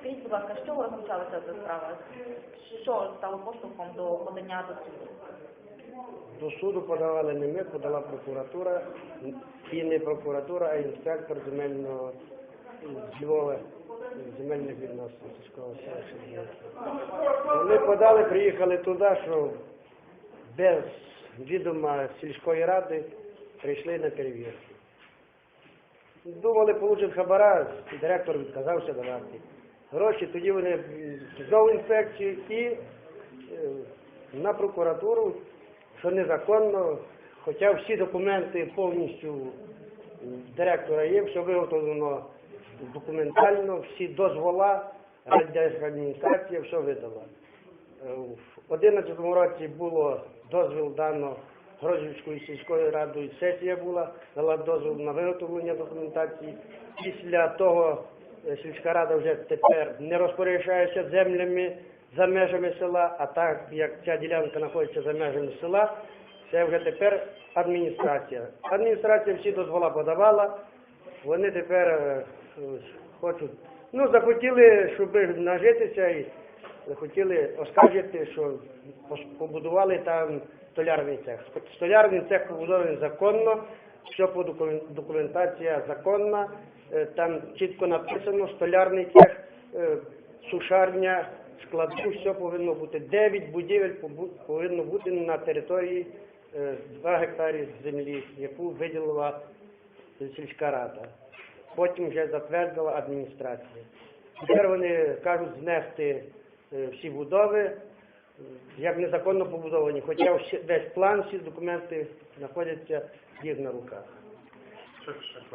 Скажіть, будь ласка, з чого розпочалася ця справа? Що стало поштовхом до подання до суду? До суду подавали не ми, подала прокуратура, і не прокуратура, а інспектор земельного з Львова, земельних відносин сільського селища. Вони подали, приїхали туди, що без відома сільської ради прийшли на перевірку. Думали, получать хабара, директор відказався давати. Гроші, тоді вони знову інспекцію і е, на прокуратуру, що незаконно, хоча всі документи повністю директора є, все виготовлено документально, всі дозвола, адміністрація все видала. Е, В 2011 році було дозвіл дано Грозівською сільською радою, сесія була, дала дозвіл на виготовлення документації. Після того е, сільська рада вже тепер не розпоряджається землями за межами села, а так як ця ділянка знаходиться за межами села, це вже тепер адміністрація. Адміністрація всі дозвола подавала, вони тепер е, е, хочуть, ну захотіли, щоб нажитися і захотіли оскаржити, що побудували там столярний цех. Столярний цех побудований законно, все по документація законна, е, там чітко написано столярний цех, е, сушарня, склади, все повинно бути. Дев'ять будівель повинно бути на території е, 2 гектарі землі, яку виділила сільська рада. Потім вже затвердила адміністрація. Тепер вони кажуть знести е, всі будови, е, як незаконно побудовані, хоча весь план, всі документи знаходяться їх на руках.